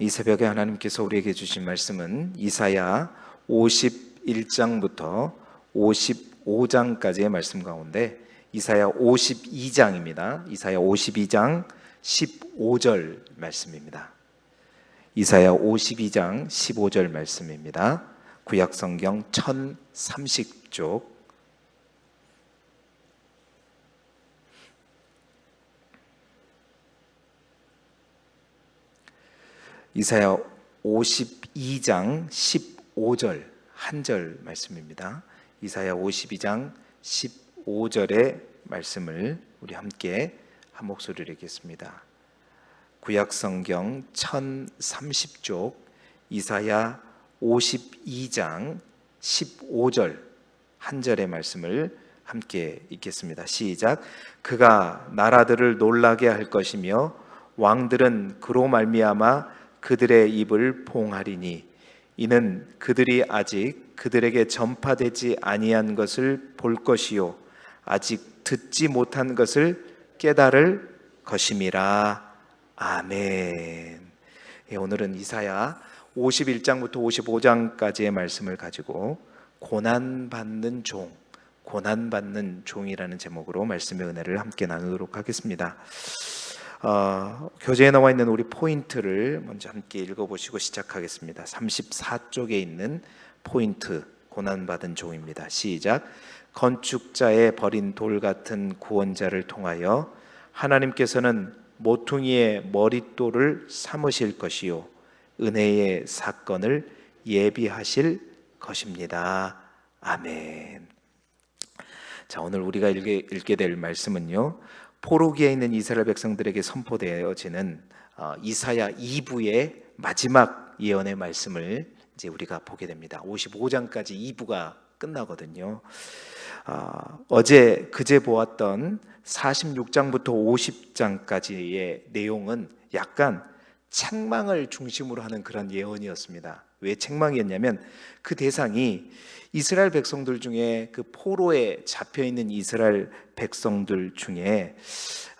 이 새벽에 하나님께서 우리에게 주신 말씀은 이사야 51장부터 55장까지의 말씀 가운데 이사야 52장입니다. 이사야 52장 15절 말씀입니다. 이사야 52장 15절 말씀입니다. 구약 성경 1030쪽 이사야 52장 15절 한 절 말씀입니다. 이사야 52장 15절의 말씀을 우리 함께 한 목소리로 읽겠습니다. 구약 성경 1030쪽 이사야 52장 15절 한 절의 말씀을 함께 읽겠습니다. 시작. 그가 나라들을 놀라게 할 것이며 왕들은 그로 말미암아 그들의 입을 봉하리니 이는 그들이 아직 그들에게 전파되지 아니한 것을 볼 것이요 아직 듣지 못한 것을 깨달을 것임이라. 아멘. 예, 오늘은 이사야 51장부터 55장까지의 말씀을 가지고 고난 받는 종, 고난 받는 종이라는 제목으로 말씀의 은혜를 함께 나누도록 하겠습니다. 어, 교재에 나와 있는 우리 포인트를 먼저 함께 읽어보시고 시작하겠습니다. 34쪽에 있는 포인트 고난받은 종입니다. 시작. 건축자의 버린 돌 같은 구원자를 통하여 하나님께서는 모퉁이의 머릿돌을 삼으실 것이요 은혜의 사건을 예비하실 것입니다. 아멘. 자, 오늘 우리가 읽게, 읽게 될 말씀은요. 포로기에 있는 이스라엘 백성들에게 선포되어지는 어, 이사야 2부의 마지막 예언의 말씀을 이제 우리가 보게 됩니다. 55장까지 2부가 끝나거든요. 어, 어제 그제 보았던 46장부터 50장까지의 내용은 약간 책망을 중심으로 하는 그런 예언이었습니다. 왜 책망이었냐면 그 대상이 이스라엘 백성들 중에 그 포로에 잡혀 있는 이스라엘 백성들 중에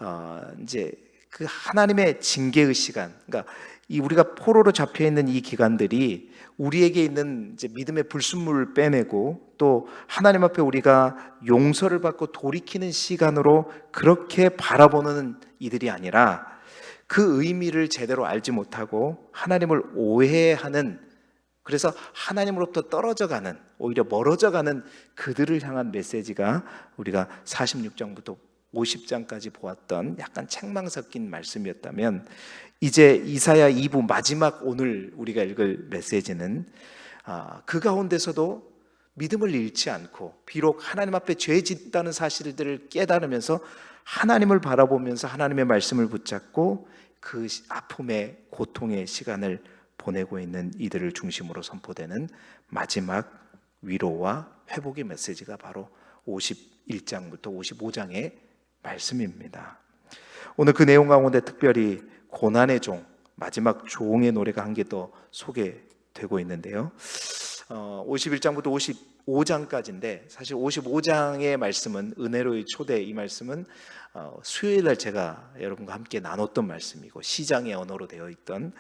어 이제 그 하나님의 징계의 시간, 그러니까 이 우리가 포로로 잡혀 있는 이 기간들이 우리에게 있는 이제 믿음의 불순물을 빼내고 또 하나님 앞에 우리가 용서를 받고 돌이키는 시간으로 그렇게 바라보는 이들이 아니라 그 의미를 제대로 알지 못하고 하나님을 오해하는 그래서 하나님으로부터 떨어져 가는 오히려 멀어져 가는 그들을 향한 메시지가 우리가 46장부터 50장까지 보았던 약간 책망 섞인 말씀이었다면 이제 이사야 2부 마지막 오늘 우리가 읽을 메시지는 아, 그 가운데서도 믿음을 잃지 않고 비록 하나님 앞에 죄 짓다는 사실들을 깨달으면서 하나님을 바라보면서 하나님의 말씀을 붙잡고 그 아픔의 고통의 시간을 보내고 있는 이들을 중심으로 선포되는 마지막 위로와 회복의 메시지가 바로 51장부터 55장의 말씀입니다. 오늘 그 내용 가운데 특별히 고난의 종, 마지막 종의 노래가 한 개 더 소개되고 있는데요. 어, 51장부터 55장까지인데 사실 55장의 말씀은 은혜로의 초대 이 말씀은 어, 수요일 날 제가 여러분과 함께 나눴던 말씀이고 시장의 언어로 되어 있던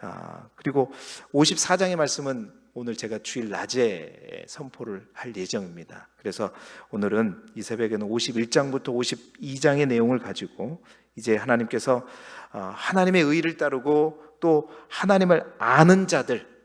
아, 그리고 54장의 말씀은 오늘 제가 주일 낮에 선포를 할 예정입니다. 그래서 오늘은 이 새벽에는 51장부터 52장의 내용을 가지고 이제 하나님께서 어, 하나님의 의를 따르고 또 하나님을 아는 자들 어,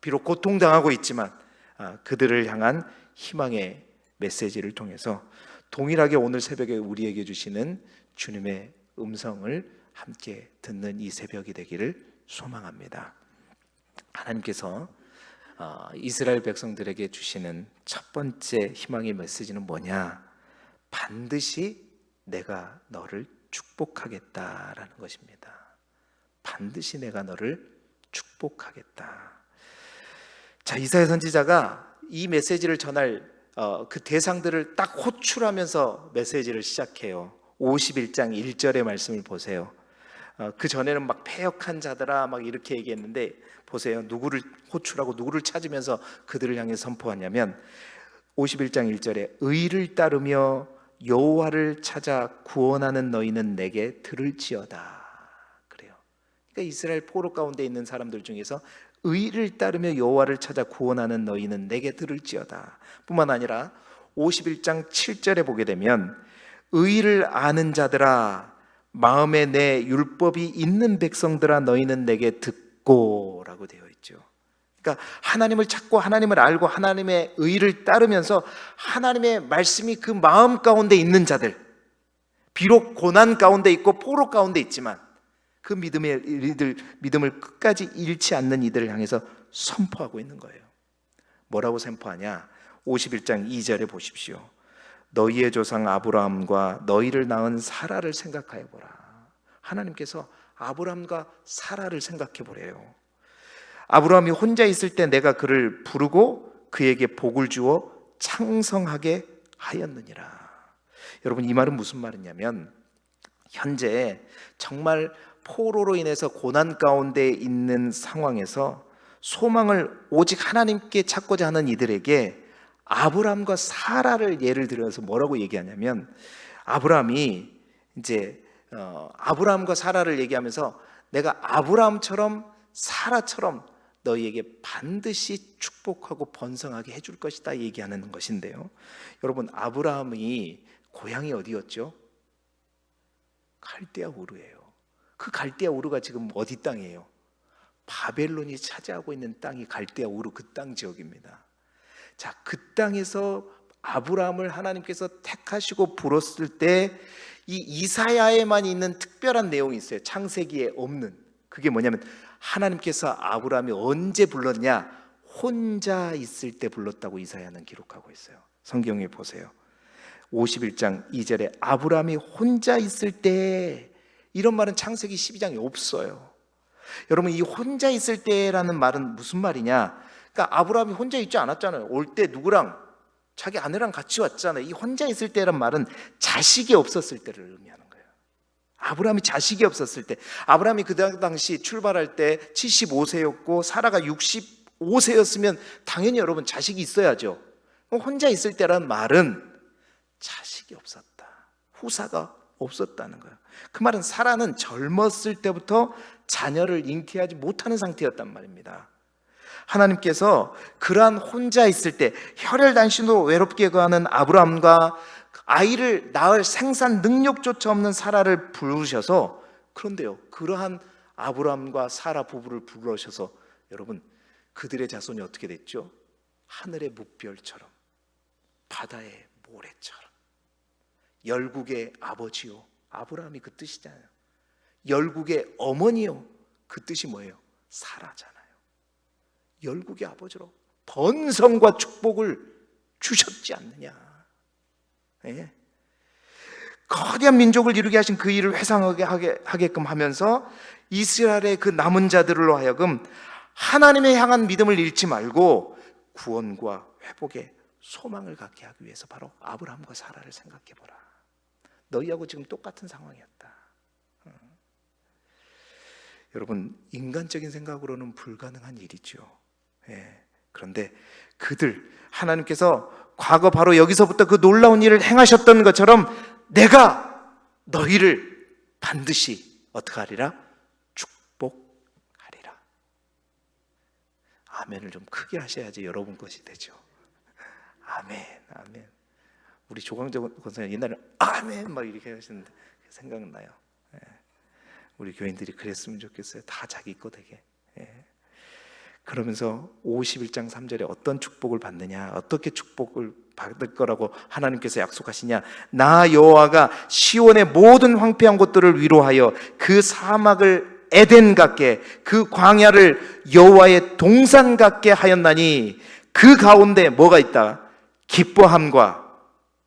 비록 고통당하고 있지만 어, 그들을 향한 희망의 메시지를 통해서 동일하게 오늘 새벽에 우리에게 주시는 주님의 음성을 함께 듣는 이 새벽이 되기를 소망합니다. 하나님께서 어, 이스라엘 백성들에게 주시는 첫 번째 희망의 메시지는 뭐냐? 반드시 내가 너를 축복하겠다라는 것입니다. 반드시 내가 너를 축복하겠다. 자, 이사야 선지자가 이 메시지를 전할 어, 그 대상들을 딱 호출하면서 메시지를 시작해요. 51장 1절의 말씀을 보세요. 어, 그 전에는 막 패역한 자들아 막 이렇게 얘기했는데 보세요. 누구를 호출하고 누구를 찾으면서 그들을 향해 선포하냐면 51장 1절에 의를 따르며 여호와를 찾아 구원하는 너희는 내게 들을지어다. 그래요. 그러니까 이스라엘 포로 가운데 있는 사람들 중에서 의를 따르며 여호와를 찾아 구원하는 너희는 내게 들을지어다. 뿐만 아니라 51장 7절에 보게 되면 의를 아는 자들아 마음에 내 율법이 있는 백성들아 너희는 내게 듣고라고 되어 있죠. 그러니까 하나님을 찾고 하나님을 알고 하나님의 의를 따르면서 하나님의 말씀이 그 마음 가운데 있는 자들 비록 고난 가운데 있고 포로 가운데 있지만 그 믿음의 이들 믿음을 끝까지 잃지 않는 이들을 향해서 선포하고 있는 거예요. 뭐라고 선포하냐? 51장 2절에 보십시오. 너희의 조상 아브라함과 너희를 낳은 사라를 생각하여 보라. 하나님께서 아브라함과 사라를 생각해 보래요. 아브라함이 혼자 있을 때 내가 그를 부르고 그에게 복을 주어 창성하게 하였느니라. 여러분 이 말은 무슨 말이냐면 현재 정말 포로로 인해서 고난 가운데 있는 상황에서 소망을 오직 하나님께 찾고자 하는 이들에게 아브라함과 사라를 예를 들어서 뭐라고 얘기하냐면 아브라함이 이제 어, 아브라함과 사라를 얘기하면서 내가 아브라함처럼 사라처럼 너희에게 반드시 축복하고 번성하게 해줄 것이다 얘기하는 것인데요. 여러분 아브라함이 고향이 어디였죠? 갈대아 우르예요. 그 갈대아 우르가 지금 어디 땅이에요? 바벨론이 차지하고 있는 땅이 갈대아 우르 그 땅 지역입니다. 자, 그 땅에서 아브라함을 하나님께서 택하시고 부렀을 때 이 이사야에만 있는 특별한 내용이 있어요. 창세기에 없는. 그게 뭐냐면 하나님께서 아브라함이 언제 불렀냐? 혼자 있을 때 불렀다고 이사야는 기록하고 있어요. 성경에 보세요. 51장 2절에 아브라함이 혼자 있을 때 이런 말은 창세기 12장에 없어요. 여러분 이 혼자 있을 때라는 말은 무슨 말이냐? 그러니까 아브라함이 혼자 있지 않았잖아요. 올 때 누구랑 자기 아내랑 같이 왔잖아요. 이 혼자 있을 때란 말은 자식이 없었을 때를 의미하는 거예요. 아브라함이 자식이 없었을 때, 아브라함이 그 당시 출발할 때 75세였고 사라가 65세였으면 당연히 여러분 자식이 있어야죠. 혼자 있을 때란 말은 자식이 없었다. 후사가 없었다는 거예요. 그 말은 사라는 젊었을 때부터 자녀를 잉태하지 못하는 상태였단 말입니다. 하나님께서 그러한 혼자 있을 때 혈혈단신으로 외롭게 거하는 아브라함과 아이를 낳을 생산 능력조차 없는 사라를 부르셔서 그런데요 그러한 아브라함과 사라 부부를 부르셔서 여러분 그들의 자손이 어떻게 됐죠? 하늘의 묵별처럼 바다의 모래처럼 열국의 아버지요 아브라함이 그 뜻이잖아요 열국의 어머니요 그 뜻이 뭐예요? 사라잖아요 열국의 아버지로 번성과 축복을 주셨지 않느냐. 예? 거대한 민족을 이루게 하신 그 일을 회상하게 하게, 하게끔 하면서 이스라엘의 그 남은 자들로 하여금 하나님의 향한 믿음을 잃지 말고 구원과 회복의 소망을 갖게 하기 위해서 바로 아브라함과 사라를 생각해 보라. 너희하고 지금 똑같은 상황이었다. 어. 여러분 인간적인 생각으로는 불가능한 일이죠. 예. 그런데 그들 하나님께서 과거 바로 여기서부터 그 놀라운 일을 행하셨던 것처럼 내가 너희를 반드시 어떻게 하리라? 축복하리라. 아멘을 좀 크게 하셔야지 여러분 것이 되죠. 아멘, 아멘. 우리 조광적 권사님 옛날에 아멘 막 이렇게 하시는데 생각나요. 예. 우리 교인들이 그랬으면 좋겠어요. 다 자기 거 되게. 예. 그러면서 51장 3절에 어떤 축복을 받느냐, 어떻게 축복을 받을 거라고 하나님께서 약속하시냐. 나 여호와가 시온의 모든 황폐한 곳들을 위로하여 그 사막을 에덴 같게 그 광야를 여호와의 동산 같게 하였나니 그 가운데 뭐가 있다? 기뻐함과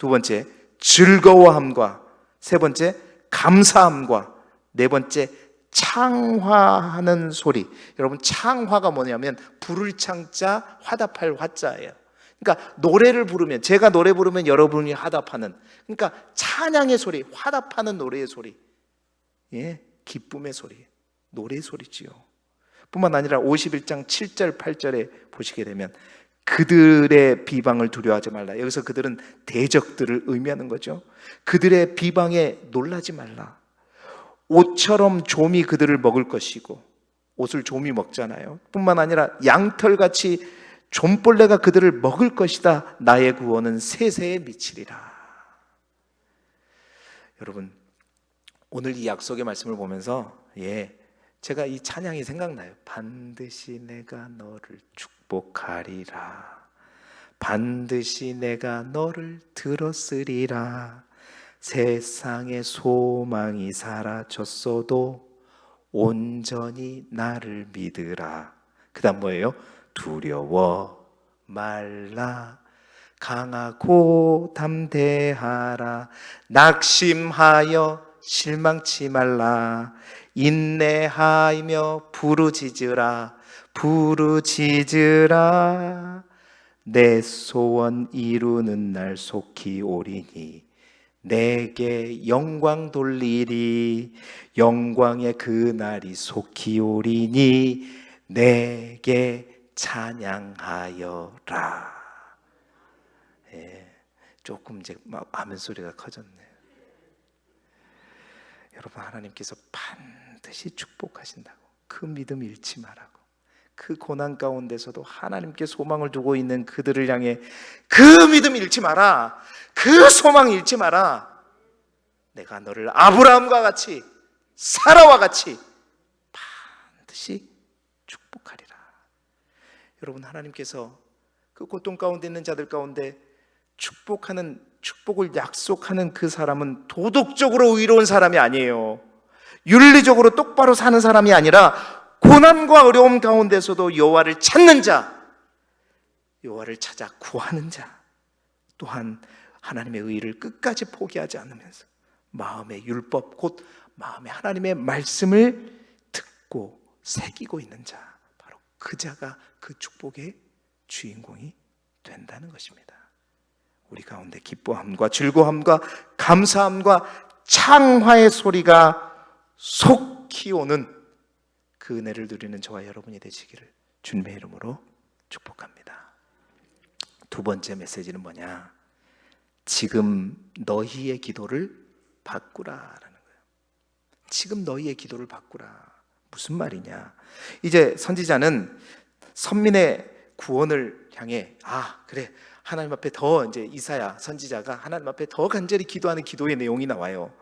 두 번째 즐거워함과 세 번째 감사함과 네 번째 창화하는 소리. 여러분 창화가 뭐냐면 불을 창자 화답할 화자예요. 그러니까 노래를 부르면 제가 노래 부르면 여러분이 화답하는 그러니까 찬양의 소리, 화답하는 노래의 소리. 예, 기쁨의 소리. 노래 소리지요. 뿐만 아니라 51장 7절 8절에 보시게 되면 그들의 비방을 두려워하지 말라. 여기서 그들은 대적들을 의미하는 거죠. 그들의 비방에 놀라지 말라. 옷처럼 좀이 그들을 먹을 것이고 옷을 좀이 먹잖아요. 뿐만 아니라 양털같이 좀벌레가 그들을 먹을 것이다. 나의 구원은 세세에 미치리라. 여러분 오늘 이 약속의 말씀을 보면서 예 제가 이 찬양이 생각나요. 반드시 내가 너를 축 복하리라. 반드시 내가 너를 들었으리라. 세상의 소망이 사라졌어도 온전히 나를 믿으라. 그 다음 뭐예요? 두려워 말라. 강하고 담대하라. 낙심하여 실망치 말라. 인내하며 부르짖으라. 부르짖으라. 내 소원 이루는 날 속히 오리니 내게 영광 돌리리 영광의 그 날이 속히 오리니 내게 찬양하여라. 예, 조금 이제 막 아멘 소리가 커졌네요. 여러분 하나님께서 반드시 축복하신다고 그 믿음 잃지 말라고 그 고난 가운데서도 하나님께 소망을 두고 있는 그들을 향해 그 믿음 잃지 마라. 그 소망 잃지 마라. 내가 너를 아브라함과 같이 사라와 같이 반드시 축복하리라. 여러분 하나님께서 그 고통 가운데 있는 자들 가운데 축복하는 축복을 약속하는 그 사람은 도덕적으로 의로운 사람이 아니에요. 윤리적으로 똑바로 사는 사람이 아니라 고난과 어려움 가운데서도 여호와를 찾는 자, 여호와를 찾아 구하는 자, 또한 하나님의 의를 끝까지 포기하지 않으면서 마음의 율법 곧 마음의 하나님의 말씀을 듣고 새기고 있는 자, 바로 그 자가 그 축복의 주인공이 된다는 것입니다. 우리 가운데 기뻐함과 즐거움과 감사함과 창화의 소리가 속히 오는 그 은혜를 누리는 저와 여러분이 되시기를 주님의 이름으로 축복합니다. 두 번째 메시지는 뭐냐? 지금 너희의 기도를 바꾸라라는 거예요. 지금 너희의 기도를 바꾸라. 무슨 말이냐? 이제 선지자는 선민의 구원을 향해 아 그래 하나님 앞에 더 이제 이사야 선지자가 하나님 앞에 더 간절히 기도하는 기도의 내용이 나와요.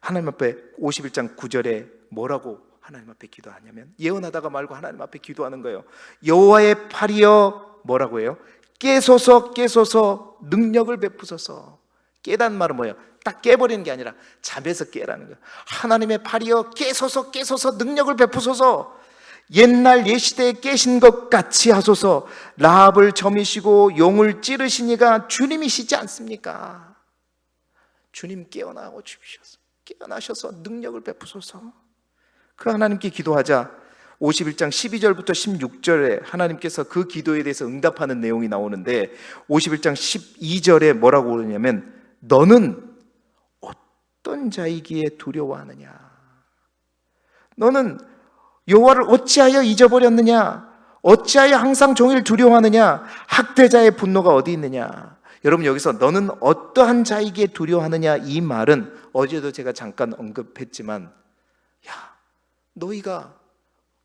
하나님 앞에 51장 9절에 뭐라고 하나님 앞에 기도하냐면 예언하다가 말고 하나님 앞에 기도하는 거예요. 여호와의 팔이여 뭐라고 해요? 깨소서 깨소서 능력을 베푸소서. 깨단 말은 뭐예요? 딱 깨버리는 게 아니라 잠에서 깨라는 거예요. 하나님의 팔이여 깨소서 깨소서 능력을 베푸소서. 옛날 예시대에 깨신 것 같이 하소서 라합을 점이시고 용을 찌르시니가 주님이시지 않습니까? 주님 깨어나고 주시옵소서 깨어나셔서 능력을 베푸소서 그 하나님께 기도하자 51장 12절부터 16절에 하나님께서 그 기도에 대해서 응답하는 내용이 나오는데 51장 12절에 뭐라고 그러냐면 너는 어떤 자이기에 두려워하느냐 너는 여호와를 어찌하여 잊어버렸느냐? 어찌하여 항상 종일 두려워하느냐? 학대자의 분노가 어디 있느냐? 여러분 여기서 너는 어떠한 자에게 두려워하느냐 이 말은 어제도 제가 잠깐 언급했지만 야 너희가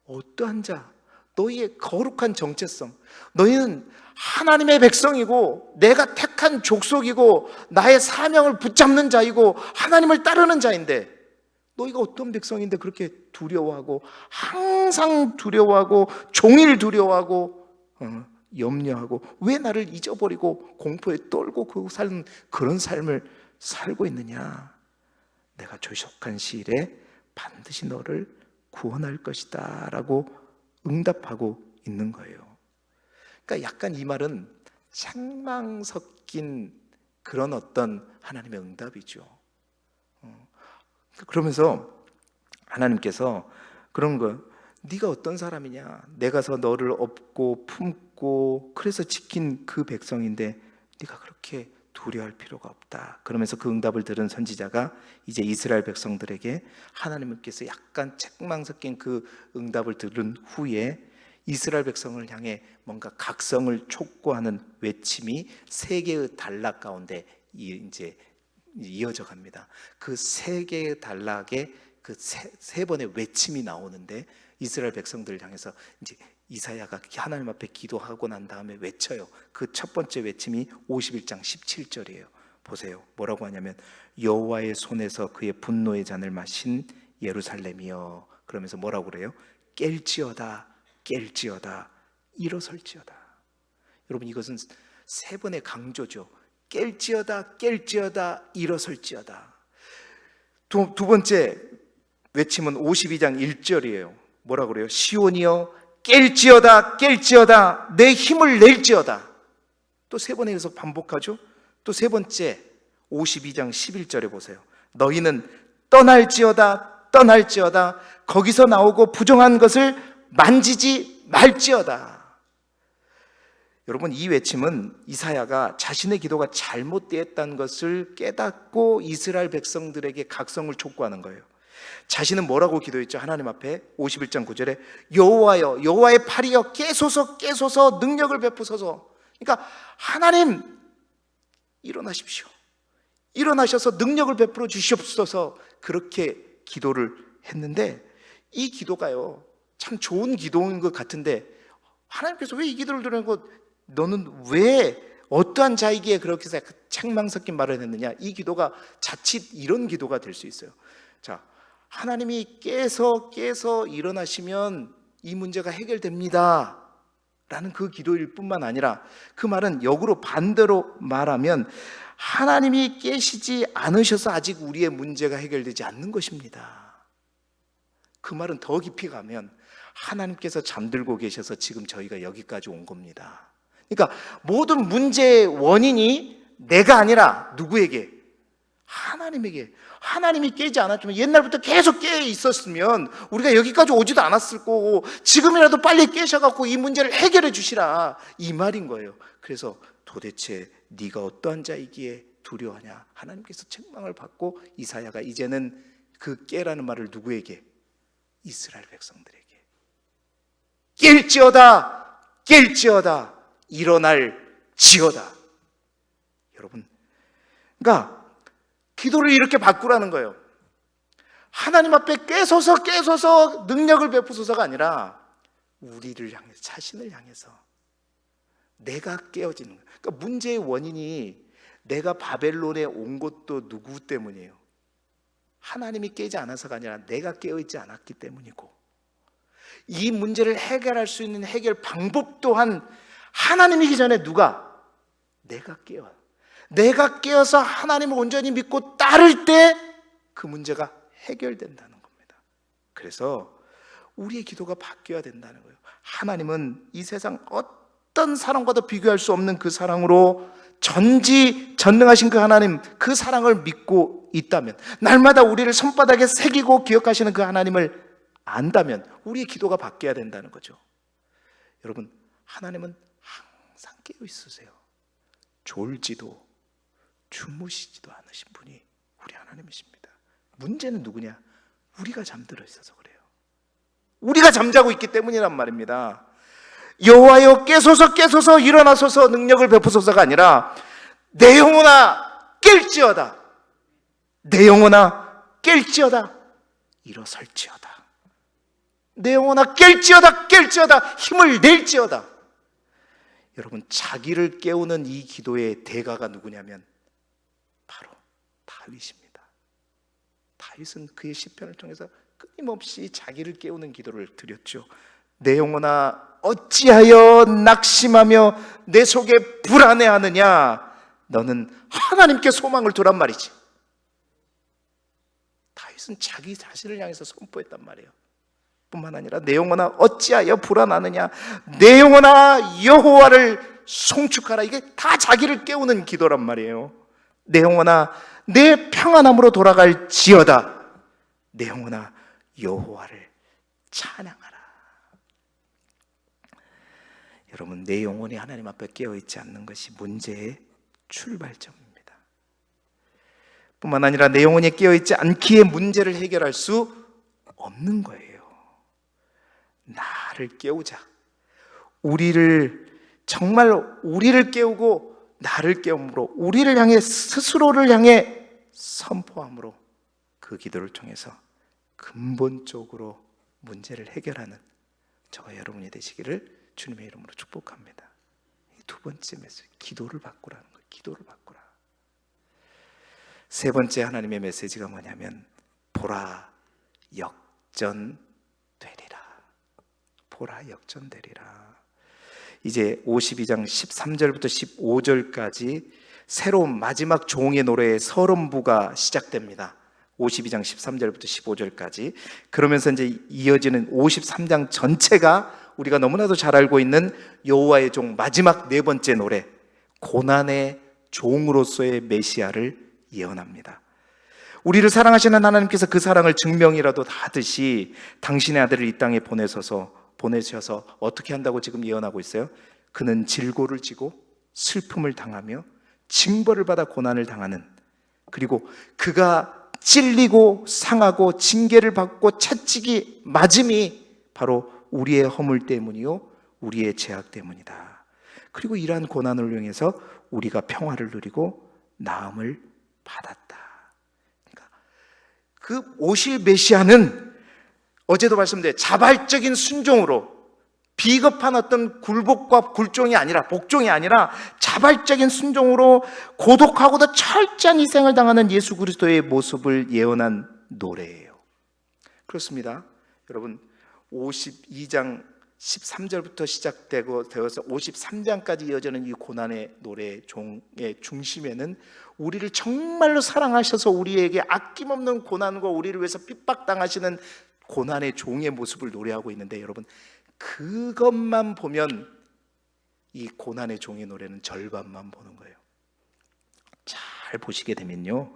어떠한 자 너희의 거룩한 정체성 너희는 하나님의 백성이고 내가 택한 족속이고 나의 사명을 붙잡는 자이고 하나님을 따르는 자인데 너희가 어떤 백성인데 그렇게 두려워하고 항상 두려워하고 종일 두려워하고 어, 염려하고 왜 나를 잊어버리고 공포에 떨고 그 삶, 그런 삶을 살고 있느냐? 내가 조속한 시일에 반드시 너를 구원할 것이다 라고 응답하고 있는 거예요. 그러니까 약간 이 말은 책망 섞인 그런 어떤 하나님의 응답이죠. 그러면서 하나님께서 그런 거 네가 어떤 사람이냐? 내가서 너를 업고 품고 그래서 지킨 그 백성인데 네가 그렇게 두려워할 필요가 없다. 그러면서 그 응답을 들은 선지자가 이제 이스라엘 백성들에게 하나님께서 약간 책망 섞인 그 응답을 들은 후에 이스라엘 백성을 향해 뭔가 각성을 촉구하는 외침이 세 개의 단락 가운데 이제 이어져 갑니다. 그 세 개의 단락의 그세 번의 외침이 나오는데 이스라엘 백성들을 향해서 이제 이사야가 하나님 앞에 기도하고 난 다음에 외쳐요. 그 첫 번째 외침이 51장 17절이에요. 보세요. 뭐라고 하냐면 여호와의 손에서 그의 분노의 잔을 마신 예루살렘이여. 그러면서 뭐라고 그래요? 깰지어다, 깰지어다, 일어설지어다. 여러분 이것은 세 번의 강조죠. 깰지어다, 깰지어다, 일어설지어다. 두, 두 번째 외침은 52장 1절이에요. 뭐라 그래요? 시온이여 깰지어다, 깰지어다, 내 힘을 낼지어다. 또 세 번에 계속 반복하죠. 또 세 번째 52장 11절에 보세요. 너희는 떠날지어다, 떠날지어다, 거기서 나오고 부정한 것을 만지지 말지어다. 여러분 이 외침은 이사야가 자신의 기도가 잘못되었다는 것을 깨닫고 이스라엘 백성들에게 각성을 촉구하는 거예요. 자신은 뭐라고 기도했죠? 하나님 앞에 51장 9절에 여호와여 여호와의 팔이여 깨소서 깨소서 능력을 베푸소서. 그러니까 하나님 일어나십시오. 일어나셔서 능력을 베풀어 주시옵소서 그렇게 기도를 했는데 이 기도가요 참 좋은 기도인 것 같은데 하나님께서 왜 이 기도를 들으고 너는 왜 어떠한 자이기에 그렇게 해서 책망 섞인 말을 했느냐 이 기도가 자칫 이런 기도가 될 수 있어요 자 하나님이 깨서 깨서 일어나시면 이 문제가 해결됩니다 라는 그 기도일 뿐만 아니라 그 말은 역으로 반대로 말하면 하나님이 깨시지 않으셔서 아직 우리의 문제가 해결되지 않는 것입니다. 그 말은 더 깊이 가면 하나님께서 잠들고 계셔서 지금 저희가 여기까지 온 겁니다. 그러니까 모든 문제의 원인이 내가 아니라 누구에게? 하나님에게. 하나님이 깨지 않았지만 옛날부터 계속 깨 있었으면 우리가 여기까지 오지도 않았을 거고 지금이라도 빨리 깨셔갖고 이 문제를 해결해 주시라 이 말인 거예요. 그래서 도대체 네가 어떠한 자이기에 두려워하냐? 하나님께서 책망을 받고 이사야가 이제는 그 깨라는 말을 누구에게? 이스라엘 백성들에게. 깰지어다, 깰지어다, 일어날 지어다. 여러분, 그러니까 기도를 이렇게 바꾸라는 거예요. 하나님 앞에 깨서서 깨서서 능력을 베푸소서가 아니라 우리를 향해 자신을 향해서 내가 깨어지는 거예요. 그러니까 문제의 원인이 내가 바벨론에 온 것도 누구 때문이에요? 하나님이 깨지 않아서가 아니라 내가 깨어 있지 않았기 때문이고 이 문제를 해결할 수 있는 해결 방법 또한 하나님이기 전에 누가 내가 깨어 내가 깨어서 하나님을 온전히 믿고 따를 때 그 문제가 해결된다는 겁니다. 그래서 우리의 기도가 바뀌어야 된다는 거예요. 하나님은 이 세상 어떤 사랑과도 비교할 수 없는 그 사랑으로 전지 전능하신 그 하나님 그 사랑을 믿고 있다면 날마다 우리를 손바닥에 새기고 기억하시는 그 하나님을 안다면 우리의 기도가 바뀌어야 된다는 거죠. 여러분 하나님은 항상 깨어 있으세요. 졸지도 주무시지도 않으신 분이 우리 하나님이십니다. 문제는 누구냐? 우리가 잠들어 있어서 그래요. 우리가 잠자고 있기 때문이란 말입니다. 여호와여 깨소서 깨소서 일어나소서 능력을 베푸소서가 아니라 내 영혼아 깰지어다. 내 영혼아 깰지어다. 일어설지어다. 내 영혼아 깰지어다 깰지어다 힘을 낼지어다. 여러분 자기를 깨우는 이 기도의 대가가 누구냐면 다윗입니다. 다윗은 그의 시편을 통해서 끊임없이 자기를 깨우는 기도를 드렸죠. 내 영혼아 어찌하여 낙심하며 내 속에 불안해하느냐? 너는 하나님께 소망을 두란 말이지. 다윗은 자기 자신을 향해서 선포했단 말이에요. 뿐만 아니라 내 영혼아 어찌하여 불안하느냐? 내 영혼아 여호와를 송축하라. 이게 다 자기를 깨우는 기도란 말이에요. 내 영혼아 내 평안함으로 돌아갈 지어다. 내 영혼아 여호와를 찬양하라. 여러분 내 영혼이 하나님 앞에 깨어 있지 않는 것이 문제의 출발점입니다. 뿐만 아니라 내 영혼이 깨어 있지 않기에 문제를 해결할 수 없는 거예요. 나를 깨우자. 우리를 정말 우리를 깨우고 나를 깨움으로 우리를 향해 스스로를 향해 선포함으로 그 기도를 통해서 근본적으로 문제를 해결하는 저와 여러분이 되시기를 주님의 이름으로 축복합니다. 이두 번째 메시지, 기도를 바꾸라는 거예요. 기도를 바꾸라. 세 번째 하나님의 메시지가 뭐냐면 보라 역전되리라. 보라 역전되리라. 이제 52장 13절부터 15절까지 새로운 마지막 종의 노래의 서론부가 시작됩니다. 52장 13절부터 15절까지 그러면서 이제 이어지는 53장 전체가 우리가 너무나도 잘 알고 있는 여호와의 종 마지막 네 번째 노래 고난의 종으로서의 메시아를 예언합니다. 우리를 사랑하시는 하나님께서 그 사랑을 증명이라도 하듯이 당신의 아들을 이 땅에 보내셔서 보내셔서 어떻게 한다고 지금 예언하고 있어요? 그는 질고를 지고 슬픔을 당하며 징벌을 받아 고난을 당하는 그리고 그가 찔리고 상하고 징계를 받고 채찍이 맞음이 바로 우리의 허물 때문이요 우리의 죄악 때문이다. 그리고 이러한 고난을 이용해서 우리가 평화를 누리고 나음을 받았다. 그러니까 그 오실 메시아는 어제도 말씀드린 자발적인 순종으로 비겁한 어떤 굴복과 굴종이 아니라 복종이 아니라 자발적인 순종으로 고독하고도 철저한 희생을 당하는 예수 그리스도의 모습을 예언한 노래예요. 그렇습니다. 여러분 52장 13절부터 시작되고 되어서 53장까지 이어지는 이 고난의 노래 종의 중심에는 우리를 정말로 사랑하셔서 우리에게 아낌없는 고난과 우리를 위해서 핍박당하시는 고난의 종의 모습을 노래하고 있는데 여러분 그것만 보면 이 고난의 종의 노래는 절반만 보는 거예요. 잘 보시게 되면요.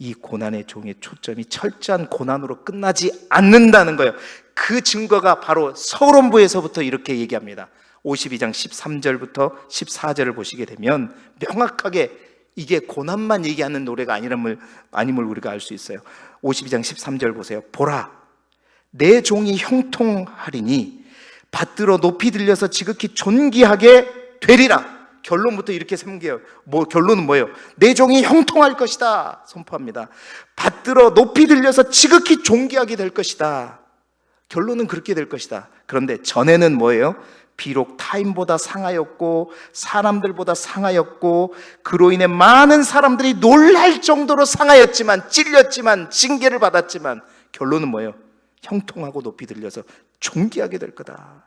이 고난의 종의 초점이 철저한 고난으로 끝나지 않는다는 거예요. 그 증거가 바로 서론부에서부터 이렇게 얘기합니다. 52장 13절부터 14절을 보시게 되면 명확하게 이게 고난만 얘기하는 노래가 아니람을, 아님을 우리가 알 수 있어요. 52장 13절 보세요. 보라, 내 종이 형통하리니 받들어 높이 들려서 지극히 존귀하게 되리라. 결론부터 이렇게 생겨요. 뭐 결론은 뭐예요? 내 종이 형통할 것이다. 선포합니다. 받들어 높이 들려서 지극히 존귀하게 될 것이다. 결론은 그렇게 될 것이다. 그런데 전에는 뭐예요? 비록 타인보다 상하였고 사람들보다 상하였고 그로 인해 많은 사람들이 놀랄 정도로 상하였지만 찔렸지만 징계를 받았지만 결론은 뭐예요? 형통하고 높이 들려서 존귀하게 될 거다.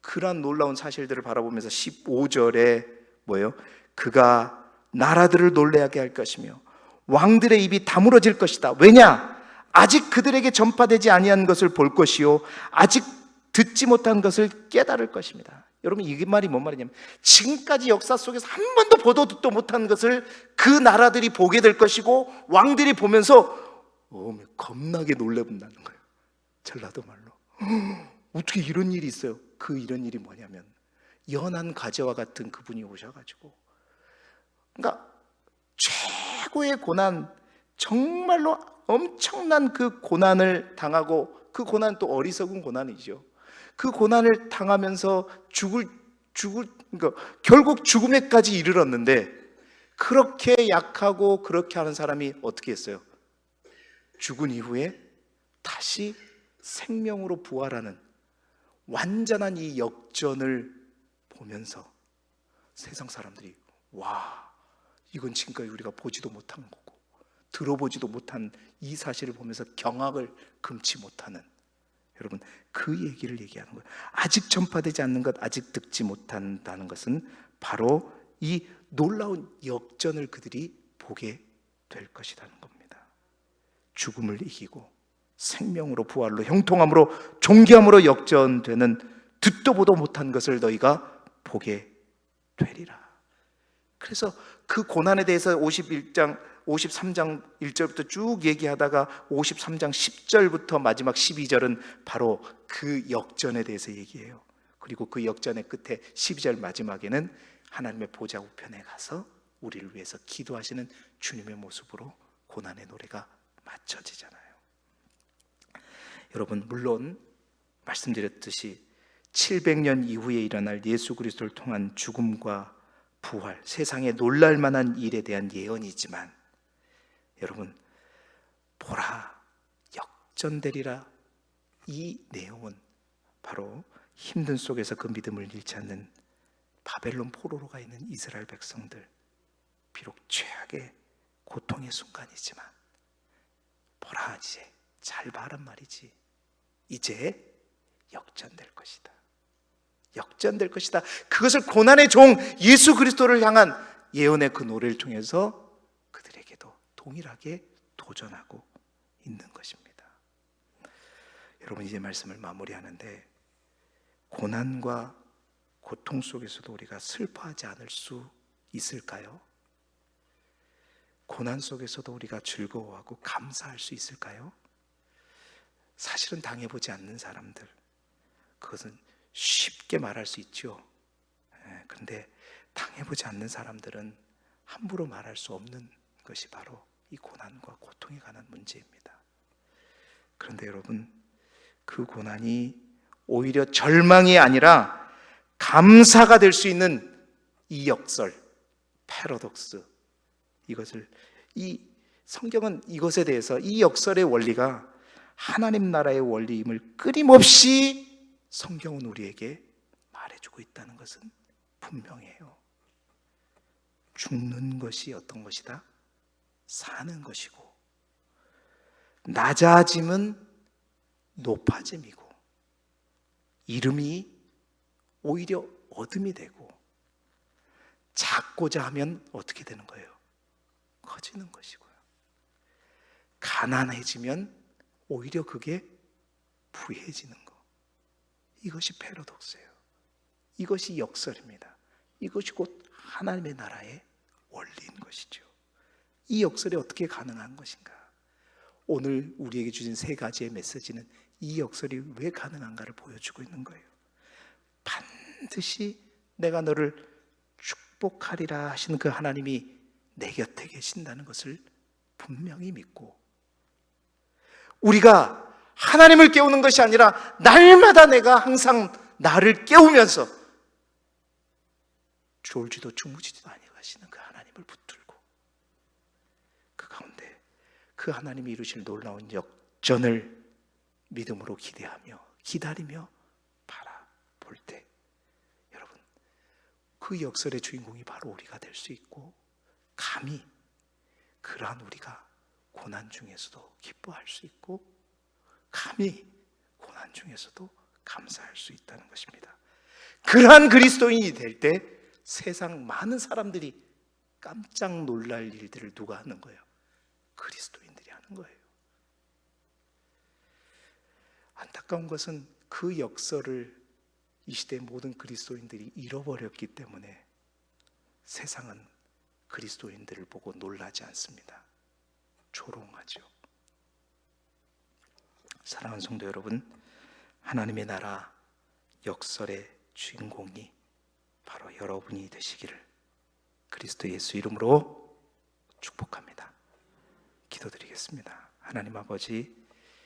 그러한 놀라운 사실들을 바라보면서 15절에 뭐예요? 그가 나라들을 놀래하게 할 것이며 왕들의 입이 다물어질 것이다. 왜냐? 아직 그들에게 전파되지 아니한 것을 볼 것이요 아직 듣지 못한 것을 깨달을 것입니다. 여러분 이게 말이 뭔 말이냐면 지금까지 역사 속에서 한 번도 보도 듣도 못한 것을 그 나라들이 보게 될 것이고 왕들이 보면서 어, 겁나게 놀래본다는 거예요. 전라도 말로 어떻게 이런 일이 있어요? 그 이런 일이 뭐냐면 연한 가재와 같은 그분이 오셔가지고 그러니까 최고의 고난 정말로 엄청난 그 고난을 당하고 그 고난 또 어리석은 고난이죠. 그 고난을 당하면서 죽을 죽을 그러니까 결국 죽음에까지 이르렀는데 그렇게 약하고 그렇게 하는 사람이 어떻게 했어요? 죽은 이후에 다시 생명으로 부활하는 완전한 이 역전을 보면서 세상 사람들이 와 이건 지금까지 우리가 보지도 못한 거고 들어보지도 못한 이 사실을 보면서 경악을 금치 못하는 여러분 그 얘기를 얘기하는 거예요. 아직 전파되지 않는 것, 아직 듣지 못한다는 것은 바로 이 놀라운 역전을 그들이 보게 될 것이라는 겁니다. 죽음을 이기고 생명으로 부활로 형통함으로 존귀함으로 역전되는 듣도 보도 못한 것을 너희가 보게 되리라. 그래서 그 고난에 대해서 51장 53장 1절부터 쭉 얘기하다가 53장 10절부터 마지막 12절은 바로 그 역전에 대해서 얘기해요. 그리고 그 역전의 끝에 12절 마지막에는 하나님의 보좌 우편에 가서 우리를 위해서 기도하시는 주님의 모습으로 고난의 노래가 맞춰지잖아요. 여러분 물론 말씀드렸듯이 700년 이후에 일어날 예수 그리스도를 통한 죽음과 부활, 세상에 놀랄 만한 일에 대한 예언이지만 여러분 보라 역전되리라. 이 내용은 바로 힘든 속에서 그 믿음을 잃지 않는 바벨론 포로로 가 있는 이스라엘 백성들 비록 최악의 고통의 순간이지만 보라 이제 잘 봐란 말이지 이제 역전될 것이다 역전될 것이다 그것을 고난의 종 예수 그리스도를 향한 예언의 그 노래를 통해서 그들에게도 동일하게 도전하고 있는 것입니다 여러분 이제 말씀을 마무리하는데 고난과 고통 속에서도 우리가 슬퍼하지 않을 수 있을까요? 고난 속에서도 우리가 즐거워하고 감사할 수 있을까요? 사실은 당해보지 않는 사람들, 그것은 쉽게 말할 수 있죠. 예, 그런데 당해보지 않는 사람들은 함부로 말할 수 없는 것이 바로 이 고난과 고통에 관한 문제입니다. 그런데 여러분, 그 고난이 오히려 절망이 아니라 감사가 될 수 있는 이 역설, 패러독스, 이것을 이 성경은 이것에 대해서 이 역설의 원리가 하나님 나라의 원리임을 끊임없이 성경은 우리에게 말해주고 있다는 것은 분명해요. 죽는 것이 어떤 것이다? 사는 것이고, 낮아짐은 높아짐이고, 이름이 오히려 어둠이 되고, 작고자 하면 어떻게 되는 거예요? 커지는 것이고요. 가난해지면 오히려 그게 부해지는 거. 이것이 패러독스예요. 이것이 역설입니다. 이것이 곧 하나님의 나라의 원리인 것이죠. 이 역설이 어떻게 가능한 것인가? 오늘 우리에게 주신 세 가지의 메시지는 이 역설이 왜 가능한가를 보여주고 있는 거예요. 반드시 내가 너를 축복하리라 하시는 그 하나님이 내 곁에 계신다는 것을 분명히 믿고 우리가 하나님을 깨우는 것이 아니라 날마다 내가 항상 나를 깨우면서 졸지도 주무지도 아니하시는 그 하나님을 붙들고 그 가운데 그 하나님이 이루실 놀라운 역전을 믿음으로 기대하며 기다리며 바라볼 때 여러분 그 역설의 주인공이 바로 우리가 될 수 있고 감히 그러한 우리가 고난 중에서도 기뻐할 수 있고 감히 고난 중에서도 감사할 수 있다는 것입니다. 그러한 그리스도인이 될 때 세상 많은 사람들이 깜짝 놀랄 일들을 누가 하는 거예요? 그리스도인들이 하는 거예요. 안타까운 것은 그 역설을 이 시대 모든 그리스도인들이 잃어버렸기 때문에 세상은 그리스도인들을 보고 놀라지 않습니다. 조롱하죠. 사랑하는 성도 여러분, 하나님의 나라 역설의 주인공이 바로 여러분이 되시기를 그리스도 예수 이름으로 축복합니다. 기도드리겠습니다. 하나님 아버지,